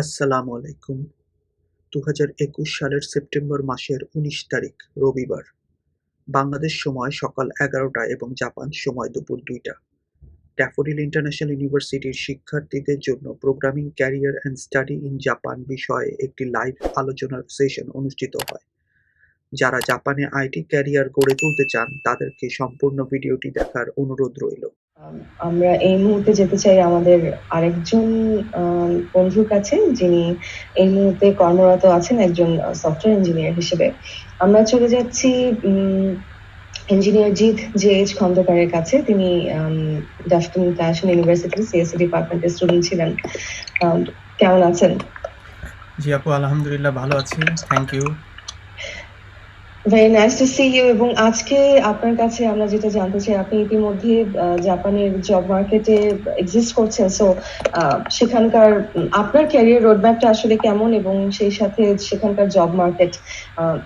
আসসালামু আলাইকুম। দু হাজার একুশ সালের সেপ্টেম্বর মাসের উনিশ তারিখ, রবিবার। বাংলাদেশ সময় সকাল এগারোটা এবং জাপান সময় দুপুর দুইটা। ড্যাফোডিল ইন্টারন্যাশনাল ইউনিভার্সিটির শিক্ষার্থীদের জন্য programming career and study in Japan বিষয়ে একটি লাইভ আলোচনার সেশন অনুষ্ঠিত হয়। যারা জাপানে আইটি ক্যারিয়ার গড়ে তুলতে চান, তাদেরকে সম্পূর্ণ ভিডিওটি দেখার অনুরোধ রইল। আমরা এই মুহূর্তে যেতে চাই আমাদের আরেকজন বন্ধুর কাছে, যিনি এই মুহূর্তে কর্মরত আছেন, একজন সফটওয়্যার ইঞ্জিনিয়ার হিসেবে। আমরা চলে যাচ্ছি ইঞ্জিনিয়ার জিৎ জে এইচ খন্দকারের কাছে। তিনি ডাফটন ইন্টারন্যাশনাল ইউনিভার্সিটির সিএসসি ডিপার্টমেন্টের স্টুডেন্ট ছিলেন। কেমন আছেন? জি আপু, আলহামদুলিল্লাহ, ভালো আছি। Thank you very nice to see you এবং আজকে আপনার কাছে আমরা যেটা জানতে চাই আপনি ইতিমধ্যে জাপানের জব মার্কেটে এক্সিস্ট করছেন। সো সেখানকার আপনার ক্যারিয়ার রোডম্যাপটা আসলে কেমন এবং সেই সাথে সেখানকার জব মার্কেট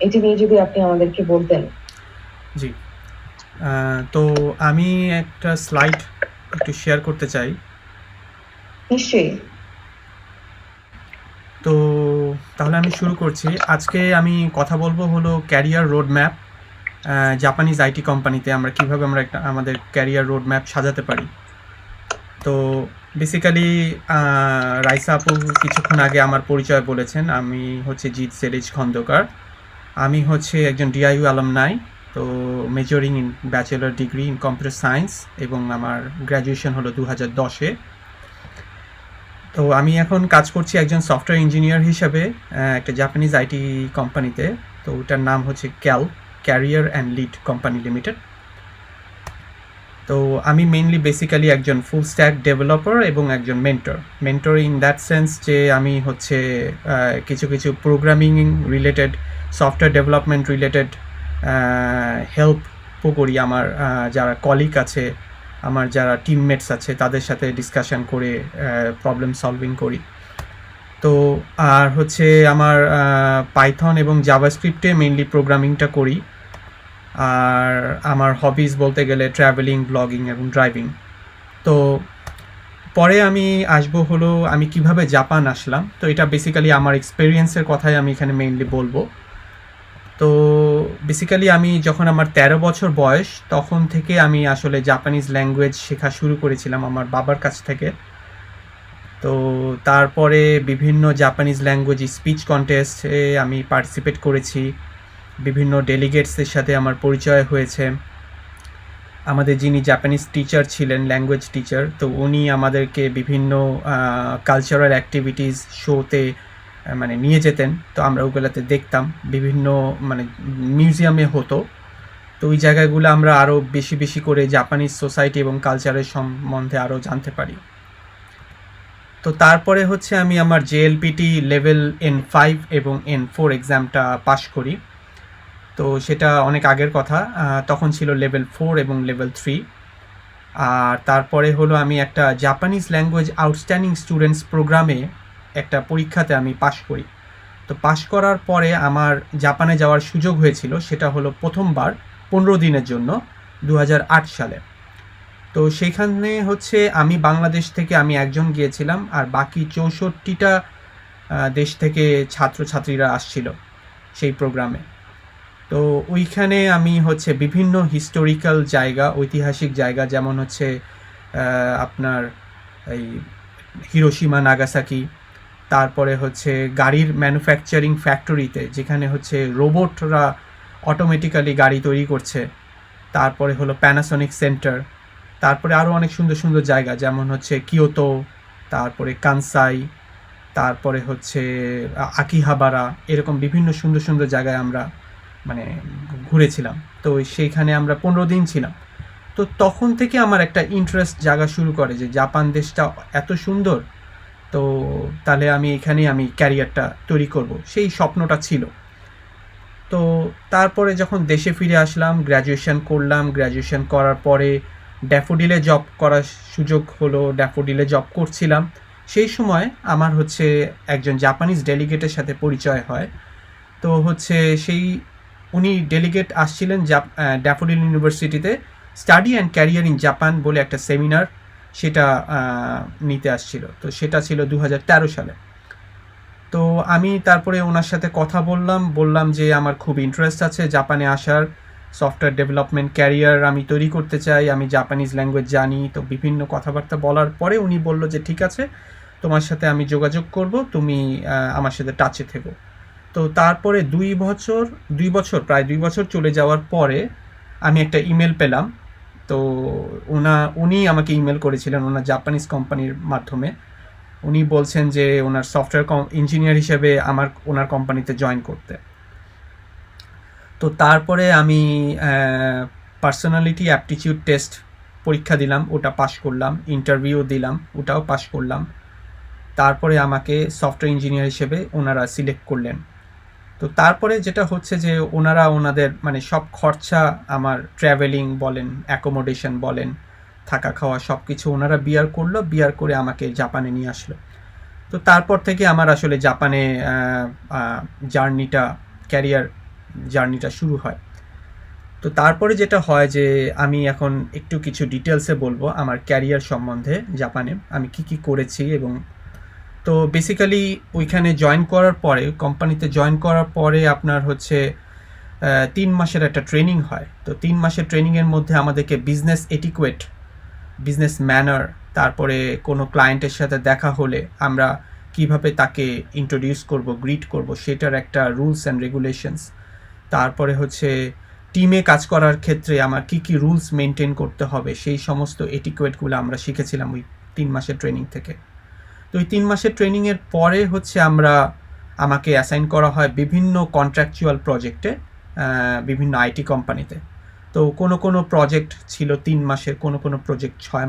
এটি নিয়ে যদি আপনি আমাদেরকে বলতেন। জি। তো আমি একটা স্লাইড একটু শেয়ার করতে চাই। নিশ্চয়ই। তো তাহলে আমি শুরু করছি। আজকে আমি কথা বলব হলো career road map Japanese IT কোম্পানিতে আমরা কীভাবে আমরা একটা আমাদের ক্যারিয়ার রোড ম্যাপ সাজাতে পারি। তো বেসিক্যালি রাইসা আপু কিছুক্ষণ আগে আমার পরিচয় বলেছেন, আমি হচ্ছে জিৎ সেলিজ খন্দকার। আমি হচ্ছে একজন ডিআইইউ নাই তো majoring in bachelor degree in computer science এবং আমার গ্র্যাজুয়েশন হলো দু হাজার দশে। তো আমি এখন কাজ করছি একজন সফটওয়্যার ইঞ্জিনিয়ার হিসাবে একটা জাপানিজ আইটি কোম্পানিতে তো ওটার নাম হচ্ছে ক্যাল career and lead company limited তো আমি মেইনলি বেসিক্যালি একজন ফুল স্ট্যাক ডেভেলপার এবং একজন mentor mentor in that sense যে আমি হচ্ছে কিছু কিছু programming related software development related হেল্পও করি আমার যারা কলিগ আছে আমার যারা টিমমেটস আছে, তাদের সাথে ডিসকাশন করে প্রবলেম সলভিং করি। তো আর হচ্ছে আমার পাইথন এবং জাভাস্ক্রিপ্টে মেইনলি প্রোগ্রামিংটা করি। আর আমার হবিজ বলতে গেলে ট্রাভেলিং ব্লগিং এবং ড্রাইভিং তো পরে আমি আসব হলো, আমি কীভাবে জাপান আসলাম? তো এটা বেসিক্যালি আমার এক্সপেরিয়েন্সের কথাই আমি এখানে মেইনলি বলব। তো বেসিক্যালি আমি যখন আমার তেরো বছর বয়স, তখন থেকে আমি আসলে জাপানিজ ল্যাঙ্গুয়েজ শেখা শুরু করেছিলাম আমার বাবার কাছ থেকে। তো তারপরে বিভিন্ন জাপানিজ ল্যাঙ্গুয়েজ স্পিচ কন্টেস্টে আমি পার্টিসিপেট করেছি। বিভিন্ন ডেলিগেটসের সাথে আমার পরিচয় হয়েছে। আমাদের যিনি জাপানিজ টিচার ছিলেন ল্যাঙ্গুয়েজ টিচার তো উনি আমাদেরকে বিভিন্ন কালচারাল অ্যাক্টিভিটিস শোতে মানে নিয়ে যেতেন। তো আমরা ওগুলোতে দেখতাম। বিভিন্ন মানে মিউজিয়ামে হতো। তো ওই জায়গাগুলো আমরা আরও বেশি বেশি করে জাপানিজ সোসাইটি এবং কালচারের সম্বন্ধে আরও জানতে পারি। তো তারপরে হচ্ছে আমি আমার জেএলপিটি লেভেল এন ফাইভ এবং এন ফোর এক্সামটা পাশ করি। তো সেটা অনেক আগের কথা। তখন ছিল লেভেল ফোর এবং লেভেল থ্রি আর তারপরে হলো আমি একটা জাপানিজ ল্যাঙ্গুয়েজ আউটস্ট্যান্ডিং স্টুডেন্টস প্রোগ্রামে একটা পরীক্ষাতে আমি পাশ করি। তো পাশ করার পরে আমার জাপানে যাওয়ার সুযোগ হয়েছিল, সেটা হলো প্রথমবার পনেরো দিনের জন্য দু হাজার আট সালে। তো সেইখানে হচ্ছে আমি বাংলাদেশ থেকে আমি একজন গিয়েছিলাম আর বাকি চৌষট্টিটা দেশ থেকে ছাত্রছাত্রীরা আসছিল সেই প্রোগ্রামে। তো ওইখানে আমি হচ্ছে বিভিন্ন হিস্টোরিক্যাল জায়গা, ঐতিহাসিক জায়গা যেমন হচ্ছে আপনার এই হিরোশিমা, নাগাসাকি তারপরে হচ্ছে গাড়ির ম্যানুফ্যাকচারিং ফ্যাক্টরিতে যেখানে হচ্ছে রোবটরা অটোমেটিক্যালি গাড়ি তৈরি করছে। তারপরে হলো প্যানাসনিক সেন্টার তারপরে আরও অনেক সুন্দর সুন্দর জায়গা, যেমন হচ্ছে কিয়োতো তারপরে কানসাই তারপরে হচ্ছে আকিহাবারা এরকম বিভিন্ন সুন্দর সুন্দর জায়গায় আমরা মানে ঘুরেছিলাম। তো সেইখানে আমরা পনেরো দিন ছিলাম। তো তখন থেকে আমার একটা ইন্টারেস্ট জাগা শুরু করে যে জাপান দেশটা এত সুন্দর তো তাহলে আমি এখানে আমি ক্যারিয়ারটা তৈরি করব। সেই স্বপ্নটা ছিল। তো তারপরে যখন দেশে ফিরে আসলাম গ্র্যাজুয়েশন করলাম গ্র্যাজুয়েশন করার পরে ড্যাফোডিলে জব করার সুযোগ হলো ড্যাফোডিলে জব করছিলাম। সেই সময় আমার হচ্ছে একজন জাপানিজ ডেলিগেটের সাথে পরিচয় হয়। তো হচ্ছে সেই, উনি ডেলিগেট আসছিলেন ড্যাফোডিল ইউনিভার্সিটিতে study and career in Japan বলে একটা সেমিনার সেটা নিতে আসছিল। তো সেটা ছিল দু হাজার তেরো সালে। তো আমি তারপরে ওনার সাথে কথা বললাম বললাম যে আমার খুব ইন্টারেস্ট আছে জাপানে আসার সফটওয়্যার ডেভেলপমেন্ট ক্যারিয়ার আমি তৈরি করতে চাই, আমি জাপানিজ ল্যাঙ্গুয়েজ জানি, তো বিভিন্ন কথাবার্তা বলার পরে উনি বলল যে, ঠিক আছে, তোমার সাথে আমি যোগাযোগ করব, তুমি আমার সাথে টাচে থেকো। তো তারপরে দুই বছর দুই বছর, প্রায় দুই বছর চলে যাওয়ার পরে আমি একটা ইমেল পেলাম তো ওনা, উনি আমাকে ইমেল করেছিলেন ওনার জাপানিজ কোম্পানির মাধ্যমে। উনি বলছেন যে ওনার সফটওয়্যার ইঞ্জিনিয়ার হিসেবে আমার, ওনার কোম্পানিতে জয়েন করতে। তো তারপরে আমি পার্সোনালিটি অ্যাপটিটিউড টেস্ট পরীক্ষা দিলাম, ওটা পাশ করলাম ইন্টারভিউ দিলাম, ওটাও পাশ করলাম। তারপরে আমাকে সফটওয়্যার ইঞ্জিনিয়ার হিসেবে ওনারা সিলেক্ট করলেন। তো তারপরে যেটা হচ্ছে যে ওনারা ওনাদের মানে সব খরচা আমার ট্রাভেলিং বলেন অ্যাকোমোডেশন বলেন, থাকা খাওয়া সব কিছু ওনারা বিয়ার করল বিয়ার করে আমাকে জাপানে নিয়ে আসলো। তো তারপর থেকে আমার আসলে জাপানে জার্নিটা ক্যারিয়ার জার্নিটা শুরু হয়। তো তারপরে যেটা হয় যে আমি এখন একটু কিছু ডিটেলসে বলব আমার ক্যারিয়ার সম্বন্ধে জাপানে, আমি কি কি করেছি এবং তো বেসিক্যালি ওইখানে জয়েন করার পরে কোম্পানিতে জয়েন করার পরে আপনার হচ্ছে তিন মাসের একটা ট্রেনিং হয়। তো তিন মাসের ট্রেনিংয়ের মধ্যে আমাদেরকে বিজনেস এটিকুয়েট বিজনেস ম্যানার তারপরে কোনো ক্লায়েন্টের সাথে দেখা হলে আমরা কীভাবে তাকে ইন্ট্রোডিউস করব গ্রিট করব, সেটার একটা রুলস অ্যান্ড রেগুলেশনস তারপরে হচ্ছে টিমে কাজ করার ক্ষেত্রে আমার কি কি রুলস মেনটেন করতে হবে, সেই সমস্ত এটিকুয়েটগুলো আমরা শিখেছিলাম ওই তিন মাসের ট্রেনিং থেকে। তো ওই তিন মাসের ট্রেনিংয়ের পরে হচ্ছে আমরা আমাকে অ্যাসাইন করা হয় বিভিন্ন কন্ট্রাকচুয়াল প্রজেক্টে বিভিন্ন আইটি কোম্পানিতে তো। কোনো কোনো প্রজেক্ট ছিল তিন মাসের, কোনো কোনো প্রজেক্ট ছয়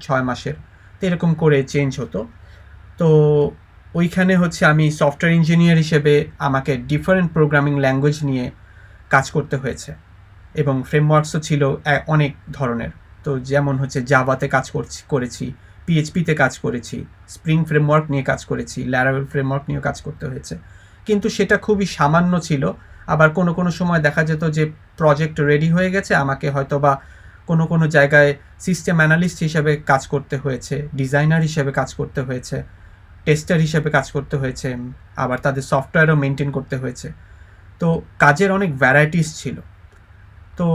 ছয় মাসের। তো এরকম করে চেঞ্জ হতো। তো ওইখানে হচ্ছে আমি সফটওয়্যার ইঞ্জিনিয়ার হিসেবে আমাকে ডিফারেন্ট প্রোগ্রামিং ল্যাঙ্গুয়েজ নিয়ে কাজ করতে হয়েছে। এবং ফ্রেমওয়ার্কসও ছিল অনেক ধরনের। তো যেমন হচ্ছে জাভাতে কাজ করছি, করেছি পিএইচপিতে কাজ করেছি স্প্রিং ফ্রেমওয়ার্ক নিয়ে কাজ করেছি ল্যারাভেল ফ্রেমওয়ার্ক নিয়েও কাজ করতে হয়েছে। কিন্তু সেটা খুবই সামান্য ছিল। আবার কোনো কোনো সময় দেখা যেত যে প্রজেক্ট রেডি হয়ে গেছে, আমাকে হয়তো বা কোনো কোনো জায়গায় সিস্টেম অ্যানালিস্ট হিসেবে কাজ করতে হয়েছে ডিজাইনার হিসেবে কাজ করতে হয়েছে টেস্টার হিসেবে কাজ করতে হয়েছে, আবার তাদের সফটওয়্যারও মেনটেন করতে হয়েছে। তো কাজের অনেক ভ্যারাইটিস ছিল। তো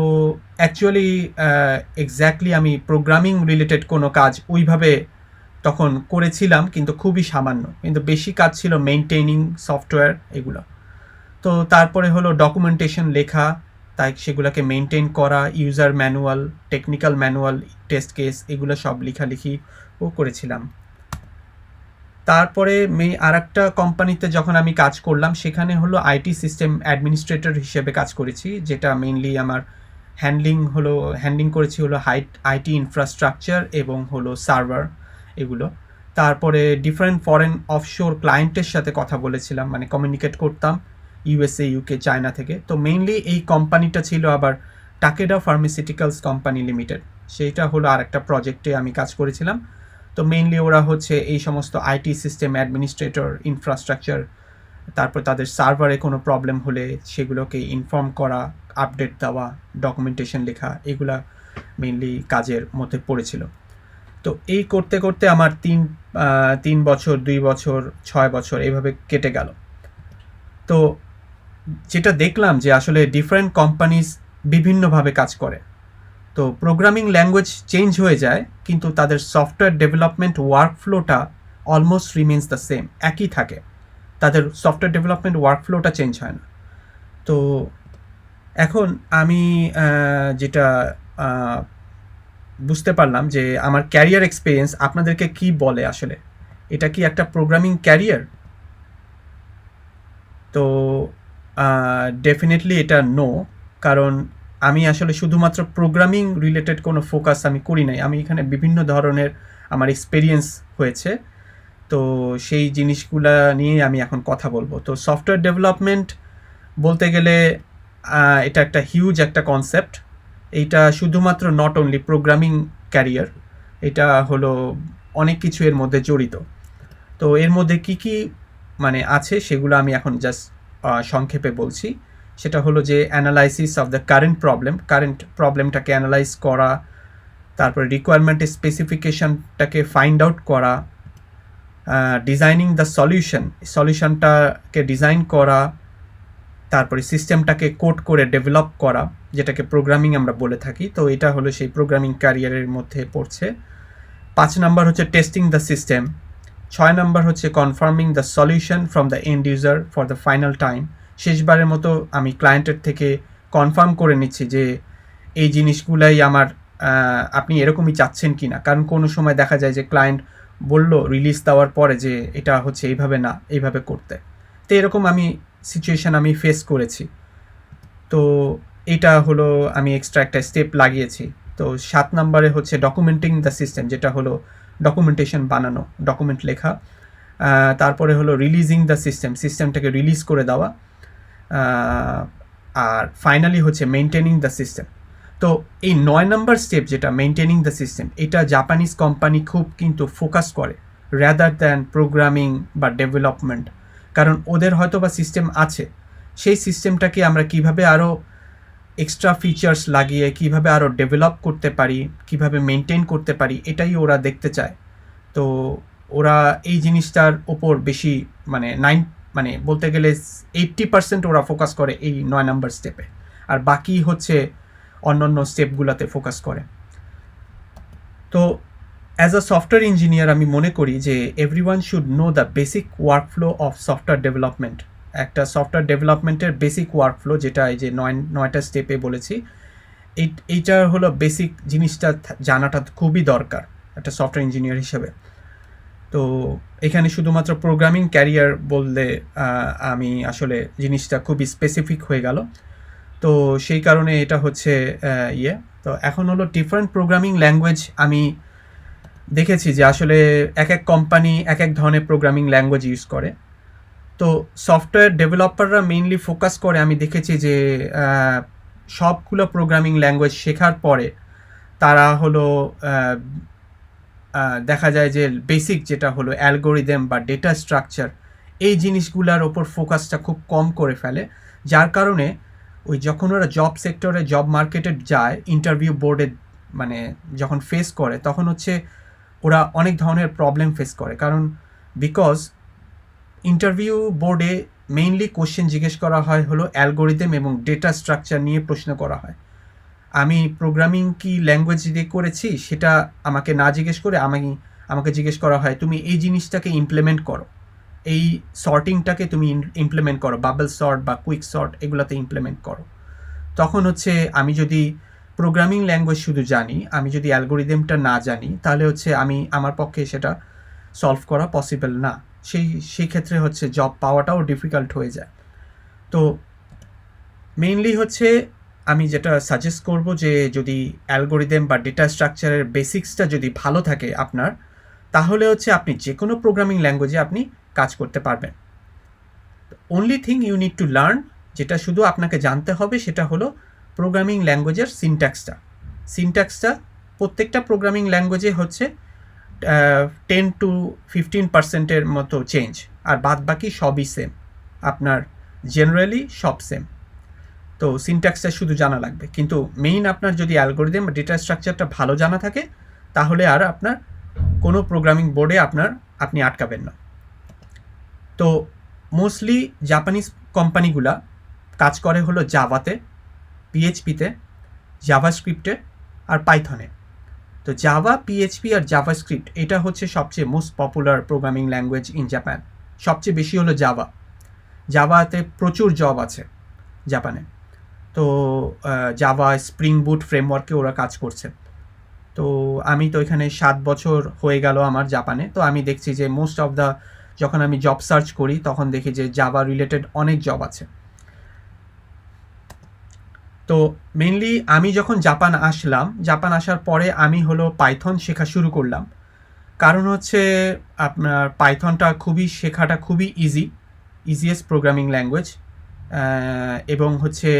অ্যাকচুয়ালি এক্স্যাক্টলি আমি প্রোগ্রামিং রিলেটেড কোনো কাজ ওইভাবে তখন করেছিলাম, কিন্তু খুবই সামান্য। কিন্তু বেশি কাজ ছিল মেনটেনিং সফটওয়্যার এগুলো। তো তারপরে হলো ডকুমেন্টেশন লেখা, তাই সেগুলোকে মেনটেন করা user manual technical manual test case এগুলো সব লেখালেখি ও করেছিলাম। তারপরে মে আর একটা কোম্পানিতে যখন আমি কাজ করলাম, সেখানে হলো আইটি সিস্টেম অ্যাডমিনিস্ট্রেটর হিসেবে কাজ করেছি, যেটা মেইনলি আমার হ্যান্ডলিং হলো হ্যান্ডলিং করেছি হলো হাইট আইটি ইনফ্রাস্ট্রাকচার এবং হলো সার্ভার এগুলো। তারপরে ডিফারেন্ট ফরেন অফশোর ক্লায়েন্টের সাথে কথা বলেছিলাম মানে কমিউনিকেট করতাম ইউএসএ ইউকে চায়না থেকে। তো মেইনলি এই কোম্পানিটা ছিল আবার টাকেডা ফার্মাসিউটিক্যালস কোম্পানি লিমিটেড সেইটা হলো আর একটা প্রজেক্টে আমি কাজ করেছিলাম। তো মেইনলি ওরা হচ্ছে এই সমস্ত আইটি সিস্টেম অ্যাডমিনিস্ট্রেটর ইনফ্রাস্ট্রাকচার তারপর তাদের সার্ভারে কোনো প্রবলেম হলে সেগুলোকে ইনফর্ম করা আপডেট দেওয়া ডকুমেন্টেশন লেখা, এগুলা মেইনলি কাজের মধ্যে পড়েছিল। তো এই করতে করতে আমার তিন তিন বছর, দুই বছর, ছয় বছর এইভাবে কেটে গেল। তো যেটা দেখলাম যে আসলে ডিফারেন্ট কোম্পানিজ বিভিন্নভাবে কাজ করে। তো প্রোগ্রামিং ল্যাঙ্গুয়েজ চেঞ্জ হয়ে যায়, কিন্তু তাদের সফটওয়্যার ডেভেলপমেন্ট ওয়ার্কফ্লোটা অলমোস্ট রিমেন্স দ্য সেম একই থাকে। তাদের সফটওয়্যার ডেভেলপমেন্ট ওয়ার্কফ্লোটা চেঞ্জ হয় না। তো এখন আমি যেটা বুঝতে পারলাম যে আমার ক্যারিয়ার এক্সপিরিয়েন্স আপনাদেরকে কি বলে আসলে? এটা কি একটা প্রোগ্রামিং ক্যারিয়ার তো ডেফিনেটলি এটা নো কারণ আমি আসলে শুধুমাত্র প্রোগ্রামিং রিলেটেড কোনো ফোকাস আমি করি নাই। আমি এখানে বিভিন্ন ধরনের আমার এক্সপিরিয়েন্স হয়েছে। তো সেই জিনিসগুলা নিয়ে আমি এখন কথা বলব। তো সফটওয়্যার ডেভেলপমেন্ট বলতে গেলে এটা একটা হিউজ একটা কনসেপ্ট এইটা শুধুমাত্র নট অনলি প্রোগ্রামিং ক্যারিয়ার এটা হলো অনেক কিছু এর মধ্যে জড়িত। তো এর মধ্যে কি কি মানে আছে সেগুলো আমি এখন জাস্ট সংক্ষেপে বলছি। সেটা হলো যে analysis of the current problem current প্রবলেমটাকে analyse করা, তারপরে রিকোয়ারমেন্টের স্পেসিফিকেশনটাকে ফাইন্ড আউট করা ডিজাইনিং দ্য সলিউশন সলিউশনটাকে ডিজাইন করা, তারপরে সিস্টেমটাকে কোড করে ডেভেলপ করা, যেটাকে প্রোগ্রামিং আমরা বলে থাকি। তো এটা হলো সেই প্রোগ্রামিং ক্যারিয়ারের মধ্যে পড়ছে। পাঁচ নাম্বার হচ্ছে টেস্টিং দ্য সিস্টেম ছয় নাম্বার হচ্ছে confirming the solution from the end user for the final time শেষবারের মতো আমি ক্লায়েন্টের থেকে কনফার্ম করে নিচ্ছি যে এই জিনিসগুলাই আমার আপনি এরকমই চাচ্ছেন কি না কারণ কোনো সময় দেখা যায় যে ক্লায়েন্ট বলল রিলিজ দেওয়ার পরে যে এটা হচ্ছে এইভাবে না, এইভাবে করতে। তো এরকম আমি সিচুয়েশন আমি ফেস করেছি। তো এটা হলো আমি এক্সট্রা একটা স্টেপ লাগিয়েছি। তো সাত নম্বরে হচ্ছে ডকুমেন্টিং দ্য সিস্টেম যেটা হলো ডকুমেন্টেশন বানানো ডকুমেন্ট লেখা। তারপরে হলো রিলিজিং দ্য সিস্টেম সিস্টেমটাকে রিলিজ করে দেওয়া। আর ফাইনালি হচ্ছে মেনটেনিং দ্য সিস্টেম তো এই নয় নম্বর স্টেপ যেটা মেনটেনিং দ্য সিস্টেম এটা জাপানিজ কোম্পানি খুব কিন্তু ফোকাস করে র্যাদার দ্যান প্রোগ্রামিং বা ডেভেলপমেন্ট কারণ ওদের হয়তো বা সিস্টেম আছে, সেই সিস্টেমটাকে আমরা কীভাবে আরও এক্সট্রা ফিচার্স লাগিয়ে, কীভাবে আরও ডেভেলপ করতে পারি, কীভাবে মেনটেন করতে পারি, এটাই ওরা দেখতে চায়। তো ওরা এই জিনিসটার ওপর বেশি মানে নাইন মানে বলতে গেলে এইট্টি পার্সেন্ট ওরা ফোকাস করে এই নয় নাম্বার স্টেপে আর বাকি হচ্ছে অন্যান্য স্টেপগুলোতে ফোকাস করে। তো অ্যাজ আ সফটওয়্যার ইঞ্জিনিয়ার আমি মনে করি যে every one should know the basic workflow of software development একটা সফটওয়্যার ডেভেলপমেন্টের বেসিক ওয়ার্কফ্লো যেটা এই যে নয়, নয়টা স্টেপে বলেছি, এই, এইটা হলো বেসিক জিনিসটা জানাটা খুবই দরকার একটা সফটওয়্যার ইঞ্জিনিয়ার হিসেবে। তো এখানে শুধুমাত্র প্রোগ্রামিং ক্যারিয়ার বললে আমি আসলে জিনিসটা খুবই স্পেসিফিক হয়ে গেল। তো সেই কারণে এটা হচ্ছে ইয়ে। তো এখন হলো ডিফারেন্ট প্রোগ্রামিং ল্যাঙ্গুয়েজ আমি দেখেছি যে আসলে এক এক কোম্পানি এক এক ধরনের প্রোগ্রামিং ল্যাঙ্গুয়েজ ইউজ করে। তো সফটওয়্যার ডেভেলপাররা মেইনলি ফোকাস করে, আমি দেখেছি যে সবগুলো প্রোগ্রামিং ল্যাঙ্গুয়েজ শেখার পরে তারা হলো দেখা যায় যে বেসিক যেটা হলো অ্যালগোরিদম বা ডেটা স্ট্রাকচার এই জিনিসগুলোর ওপর ফোকাসটা খুব কম করে ফেলে। যার কারণে ওই যখন ওরা জব সেক্টরে জব মার্কেটে যায় ইন্টারভিউ বোর্ডে মানে যখন ফেস করে, তখন হচ্ছে ওরা অনেক ধরনের প্রবলেম ফেস করে। কারণ বিকজ ইন্টারভিউ বোর্ডে মেইনলি কোশ্চেন জিজ্ঞেস করা হয় হলো অ্যালগোরিদম এবং ডেটা স্ট্রাকচার নিয়ে প্রশ্ন করা হয়। আমি প্রোগ্রামিং কি ল্যাঙ্গুয়েজ দিয়ে করেছি সেটা আমাকে না জিজ্ঞেস করে আমি, আমাকে জিজ্ঞেস করা হয়, তুমি এই জিনিসটাকে ইমপ্লিমেন্ট করো। এই সর্টিংটাকে তুমি ইমপ্লিমেন্ট করো বাবল সর্ট বা কুইক সর্ট এগুলোতে ইমপ্লিমেন্ট করো। তখন হচ্ছে আমি যদি প্রোগ্রামিং ল্যাঙ্গুয়েজ শুধু জানি, আমি যদি অ্যালগোরিদমটা না জানি, তাহলে হচ্ছে আমি আমার পক্ষে সেটা সলভ করা পসিবল না। সেই সেই ক্ষেত্রে হচ্ছে জব পাওয়াটাও ডিফিকাল্ট হয়ে যায়। তো মেইনলি হচ্ছে আমি যেটা সাজেস্ট করব যে যদি অ্যালগোরিদম বা ডেটা স্ট্রাকচারের বেসিক্সটা যদি ভালো থাকে আপনার, তাহলে হচ্ছে আপনি যে কোনো প্রোগ্রামিং ল্যাঙ্গুয়েজে আপনি কাজ করতে পারবেন। Only thing you need to learn যেটা শুধু আপনাকে জানতে হবে, সেটা হলো প্রোগ্রামিং ল্যাঙ্গুয়েজের সিনট্যাক্সটা সিনট্যাক্সটা প্রত্যেকটা প্রোগ্রামিং ল্যাঙ্গুয়েজে হচ্ছে টেন টু ফিফটিন পার্সেন্টের মতো চেঞ্জ আর বাদ বাকি সবই সেম আপনার জেনারেলি সব সেম তো সিনট্যাক্সটা শুধু জানা লাগবে। কিন্তু মেইন আপনার যদি অ্যালগোরিদম বা ডেটা স্ট্রাকচারটা ভালো জানা থাকে, তাহলে আর আপনার কোনো প্রোগ্রামিং বোর্ডে আপনার আপনি আটকাবেন না। তো মোস্টলি জাপানিজ কোম্পানিগুলা কাজ করে হলো জাভাতে পিএইচপিতে জাভাস্ক্রিপ্টে আর পাইথনে তো জাভা পিএইচপি আর জাভাস্ক্রিপ্ট এটা হচ্ছে সবচেয়ে most popular programming language in Japan সবচেয়ে বেশি হলো জাভা জাভাতে প্রচুর জব আছে জাপানে তো জাভা স্প্রিং বুট ফ্রেমওয়ার্কে ওরা কাজ করছে। তো, আমি তো এখানে সাত বছর হয়ে গেল আমার জাপানে তো আমি দেখছি যে মোস্ট অফ দ্য যখন আমি জব সার্চ করি, তখন দেখি যে জাভা রিলেটেড অনেক জব আছে। তো মেনলি আমি যখন জাপান আসলাম জাপান আসার পরে আমি হলো পাইথন শেখা শুরু করলাম। কারণ হচ্ছে আপনার পাইথনটা খুবই, শেখাটা খুবই ইজি ইজিয়েস্ট প্রোগ্রামিং ল্যাঙ্গুয়েজ এবং হচ্ছে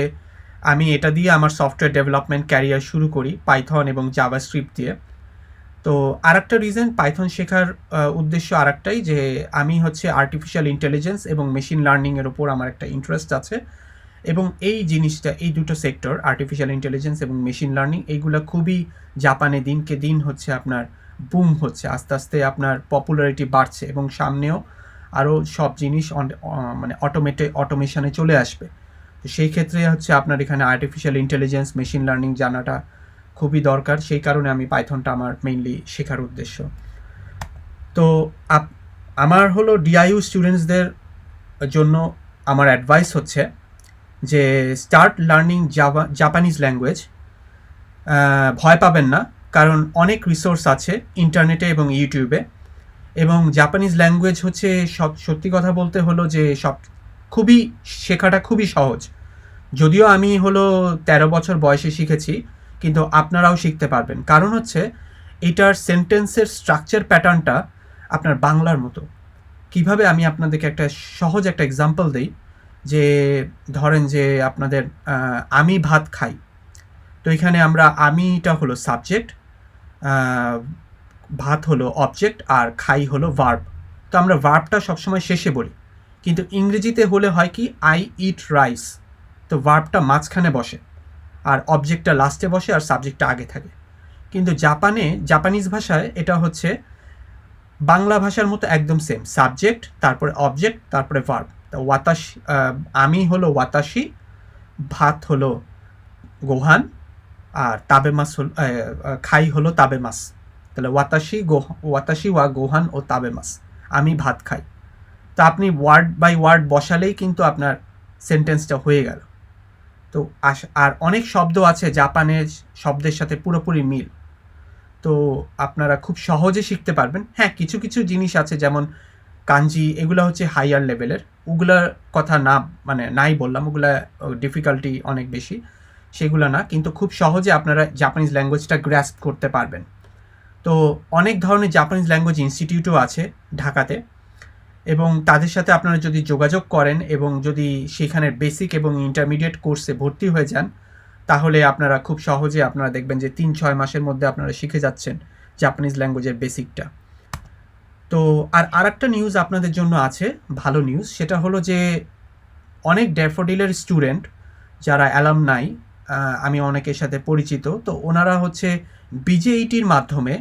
আমি এটা দিয়ে আমার সফটওয়্যার ডেভেলপমেন্ট ক্যারিয়ার শুরু করি পাইথন এবং জাভাস্ক্রিপ্ট দিয়ে। তো আর একটা রিজন পাইথন শেখার উদ্দেশ্য আরেকটাই যে আমি হচ্ছে আর্টিফিশিয়াল ইন্টেলিজেন্স এবং মেশিন লার্নিংয়ের ওপর আমার একটা ইন্টারেস্ট আছে। এবং এই জিনিসটা, এই দুটো সেক্টর আর্টিফিশিয়াল ইন্টেলিজেন্স এবং মেশিন লার্নিং এইগুলো খুবই জাপানে দিনকে দিন হচ্ছে আপনার বুম হচ্ছে। আস্তে আস্তে আপনার পপুলারিটি বাড়ছে এবং সামনেও আরও সব জিনিস মানে অটোমেটে অটোমেশনে চলে আসবে। তো সেই ক্ষেত্রে হচ্ছে আপনার এখানে আর্টিফিশিয়াল ইন্টেলিজেন্স মেশিন লার্নিং জানাটা খুবই দরকার। সেই কারণে আমি পাইথনটা আমার মেইনলি শেখার উদ্দেশ্য। তো আমার হলো ডিআইইউ স্টুডেন্টসদের জন্য আমার অ্যাডভাইস হচ্ছে যে start learning Java Japanese language ভয় পাবেন না, কারণ অনেক রিসোর্স আছে ইন্টারনেটে এবং ইউটিউবে এবং জাপানিজ ল্যাঙ্গুয়েজ হচ্ছে সব সত্যি কথা বলতে হলো যে সব খুবই শেখাটা খুবই সহজ। যদিও আমি হলো তেরো বছর বয়সে শিখেছি, কিন্তু আপনারাও শিখতে পারবেন। কারণ হচ্ছে, এটার সেন্টেন্সের স্ট্রাকচার প্যাটার্নটা আপনার বাংলার মতো। কীভাবে আমি আপনাদেরকে একটা সহজ একটা এক্সাম্পল দিই, যে ধরেন যে আপনাদের আমি ভাত খাই। তো এখানে আমরা আমিটা হলো সাবজেক্ট ভাত হলো অবজেক্ট আর খাই হলো ভার্ব তো আমরা ভার্বটা সবসময় শেষে বলি। কিন্তু ইংরেজিতে হলে হয় কি আই ইট রাইস তো ভার্বটা মাঝখানে বসে, আর অবজেক্টটা লাস্টে বসে, আর সাবজেক্টটা আগে থাকে। কিন্তু জাপানে জাপানিজ ভাষায় এটা হচ্ছে বাংলা ভাষার মতো একদম সেম সাবজেক্ট তারপরে অবজেক্ট তারপরে ভার্ব তো ওয়াতাশি আমি হলো ওয়াতাশি ভাত হলো গোহান, আর তাবে মাস হল খাই হলো তাবে মাস তাহলে ওয়াতাশি গোহ ওয়াতাশি ওয়া গোহান ও তাবে মাস আমি ভাত খাই। তো আপনি ওয়ার্ড বাই ওয়ার্ড বসালেই কিন্তু আপনার সেন্টেন্সটা হয়ে গেল। তো আর অনেক শব্দ আছে জাপানের শব্দের সাথে পুরোপুরি মিল। তো আপনারা খুব সহজে শিখতে পারবেন। হ্যাঁ কিছু কিছু জিনিস আছে যেমন কাঞ্জি এগুলো হচ্ছে হাইয়ার লেভেলের ওগুলার কথা না মানে নাই বললাম, ওগুলা ডিফিকাল্টি অনেক বেশি। সেগুলো না, কিন্তু খুব সহজে আপনারা জাপানিজ ল্যাঙ্গুয়েজটা গ্র্যাস্প করতে পারবেন। তো অনেক ধরনের জাপানিজ ল্যাঙ্গুয়েজ ইনস্টিটিউটও আছে ঢাকাতে। এবং তাদের সাথে আপনারা যদি যোগাযোগ করেন এবং যদি সেখানের বেসিক এবং ইন্টারমিডিয়েট কোর্সে ভর্তি হয়ে যান, তাহলে আপনারা খুব সহজে আপনারা দেখবেন যে তিন, ছয় মাসের মধ্যে আপনারা শিখে যাচ্ছেন জাপানিজ ল্যাঙ্গুয়েজের বেসিকটা তো আর আরেকটা নিউজ আপনাদের জন্য আছে, ভালো নিউজ সেটা হলো যে অনেক ড্যাফোডিলের স্টুডেন্ট যারা অ্যালাম নাই আমি অনেকের সাথে পরিচিত, তো ওনারা হচ্ছে বিজেইটির মাধ্যমে,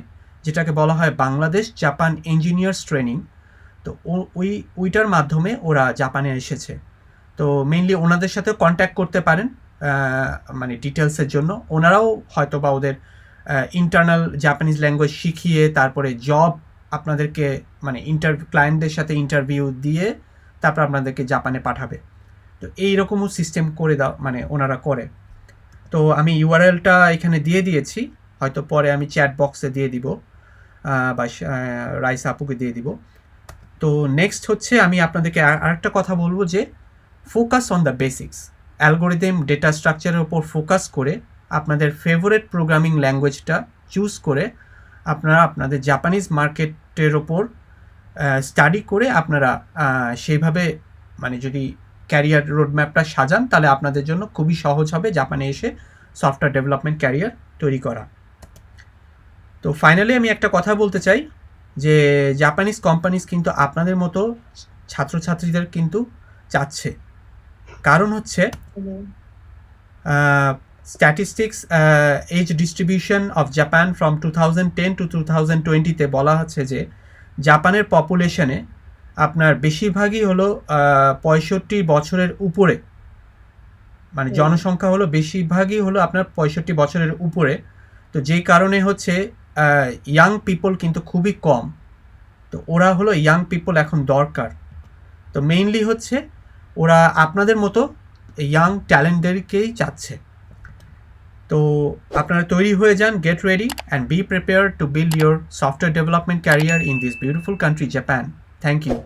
যেটাকে বলা হয় বাংলাদেশ জাপান ইঞ্জিনিয়ার্স ট্রেনিং তো ওই, ওইটার মাধ্যমে ওরা জাপানে এসেছে। তো মেইনলি ওনাদের সাথে কন্ট্যাক্ট করতে পারেন মানে ডিটেলসের জন্য। ওনারাও হয়তো বা ওদের ইন্টারনাল জাপানিজ ল্যাঙ্গুয়েজ শিখিয়ে তারপরে জব আপনাদেরকে মানে ইন্টার ক্লায়েন্টদের সাথে ইন্টারভিউ দিয়ে তারপর আপনাদেরকে জাপানে পাঠাবে। তো এইরকমও সিস্টেম করে দাও মানে ওনারা করে। তো আমি ইউআরএলটা এখানে দিয়ে দিয়েছি, হয়তো পরে আমি চ্যাট বক্সে দিয়ে দিব বা রাইসা আপুকে দিয়ে দিব। তো নেক্সট হচ্ছে আমি আপনাদেরকে আরেকটা কথা বলব যে focus on the basics algorithm data স্ট্রাকচারের উপর ফোকাস করে আপনাদের ফেভারেট প্রোগ্রামিং ল্যাঙ্গুয়েজটা চুজ করে আপনারা আপনাদের জাপানিজ মার্কেটের ওপর স্টাডি করে আপনারা সেইভাবে মানে যদি ক্যারিয়ার রোডম্যাপটা সাজান, তাহলে আপনাদের জন্য খুবই সহজ হবে জাপানে এসে সফটওয়্যার ডেভেলপমেন্ট ক্যারিয়ার তৈরি করা। তো ফাইনালি আমি একটা কথা বলতে চাই। যে জাপানিজ কোম্পানিজ কিন্তু আপনাদের মতো ছাত্রছাত্রীদের কিন্তু চাচ্ছে। কারণ হচ্ছে statistics as distribution of Japan from two thousand ten to two thousand টোয়েন্টিতে বলা হচ্ছে যে জাপানের পপুলেশনে আপনার বেশিরভাগই হলো পঁয়ষট্টি বছরের উপরে। মানে জনসংখ্যা হলো বেশিরভাগই হলো আপনার পঁয়ষট্টি বছরের উপরে। তো যেই কারণে হচ্ছে ইয়াং পিপল কিন্তু খুবই কম। তো ওরা হলো ইয়াং পিপল এখন দরকার। তো মেইনলি হচ্ছে ওরা আপনাদের মতো ইয়াং ট্যালেন্টদেরকেই চাচ্ছে। তো আপনারা তৈরি হয়ে যান get ready and be prepare to build your software development career in this beautiful country Japan thank you